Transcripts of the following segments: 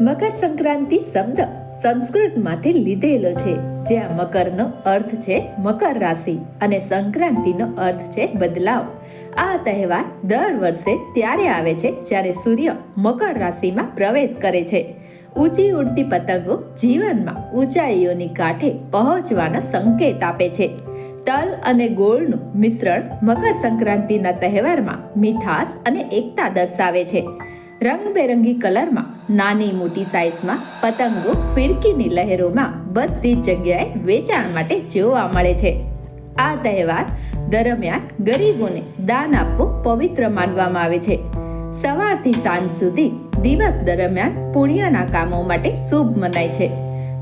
મકર સંક્રાંતિ શબ્દ સંસ્કૃતમાંથી લીધેલો છે, જ્યાં મકરનો અર્થ છે મકર રાશિ અને સંક્રાંતિનો અર્થ છે બદલાવ. આ તહેવાર દર વર્ષે ત્યારે આવે છે, જ્યારે સૂર્ય મકર રાશિમાં પ્રવેશ કરે છે. ઊંચી ઉડતી પતંગો જીવનમાં ઊંચાઈઓની કાંઠે પહોંચવાનો સંકેત આપે છે. તલ અને ગોળનું મિશ્રણ મકર સંક્રાંતિના તહેવારમાં મીઠાશ અને એકતા દર્શાવે છે. રંગબેરંગી કલરમાં નાની મોટી સાઇઝમાં પતંગો ફિરકીની લહેરોમાં બધી જગ્યાએ વેચાણ માટે જોવા મળે છે. આ તહેવાર દરમિયાન ગરીબોને દાન આપવું પવિત્ર માનવામાં આવે છે. સવારથી સાંજ સુધી દિવસ દરમિયાન પુણ્યના કામો માટે શુભ મનાય છે.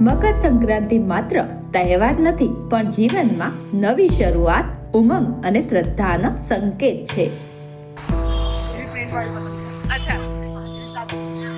મકર સંક્રાંતિ માત્ર તહેવાર નથી, પણ જીવનમાં નવી શરૂઆત, ઉમંગ અને શ્રદ્ધાનો સંકેત છે. અચ્છા.